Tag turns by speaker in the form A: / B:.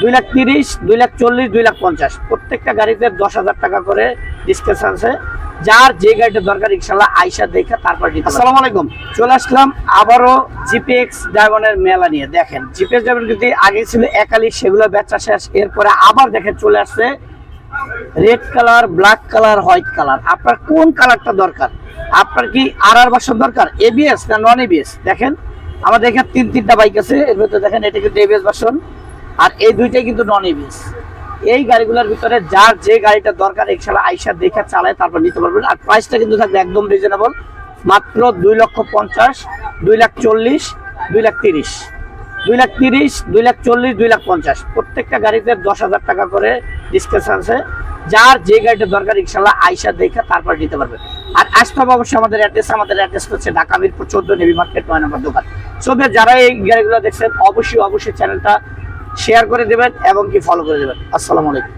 A: দুই লাখ তিরিশ দুই লাখ চল্লিশ দুই লাখ পঞ্চাশ। প্রত্যেকটা গাড়িতে দশ হাজার টাকা করে ডিসকাউন্ট আছে। যার যে গাড়িটা দরকার ইনশাল্লাহ আইসা দেখে তারপর আসসালামু আলাইকুম। চলে আসলাম আবারও জিপিএক্স ড্রাগনের মেলা নিয়ে। দেখেন জিপিএক্স ড্রাগন যদি আগে ছিল একালি সেগুলো বেচা শেষ। এরপরে আবার দেখেন চলে আসছে red colour black colour white colour আপনার কোন কালারটা দরকার? আপনার কি আর আর বাসন দরকার? এবিএস না নন এবিএস দেখেন আমাদের এখানে তিন তিনটা বাইক আছে। এর ভিতরে দেখেন এটা কিন্তু এবিএস বাসন আর এই দুইটাই কিন্তু নন এবিএস এই গাড়িগুলোর ভিতরে যার যে গাড়িটা দরকার, ইনশাল্লাহ আইসা দেখে চালায় তারপর নিতে পারবেন। আর প্রাইসটা কিন্তু থাকবে একদম রিজনেবল মাত্র দুই লক্ষ পঞ্চাশ, দুই লাখ চল্লিশ, দুই লাখ তিরিশ। দুই লাখ তিরিশ, দুই লাখ চল্লিশ, দুই লাখ পঞ্চাশ। প্রত্যেকটা গাড়িতে দশ হাজার টাকা করে ডিসকাউন্ট আছে। যার যে গাড়িটা দরকার, ইনশাল্লাহ আইসা দেখে তারপর নিতে পারবে আর আসতে হবে অবশ্যই আমাদের অ্যাড্রেস আমাদের অ্যাড্রেস হচ্ছে ঢাকা মিরপুর চোদ্দ নেভি মার্কেট নয় নম্বর দোকান। সবে যারা এই গাড়িগুলো দেখছেন, অবশ্যই অবশ্যই চ্যানেলটা শেয়ার করে দেবেন এবং কি ফলো করে দেবেন। আসসালামু আলাইকুম।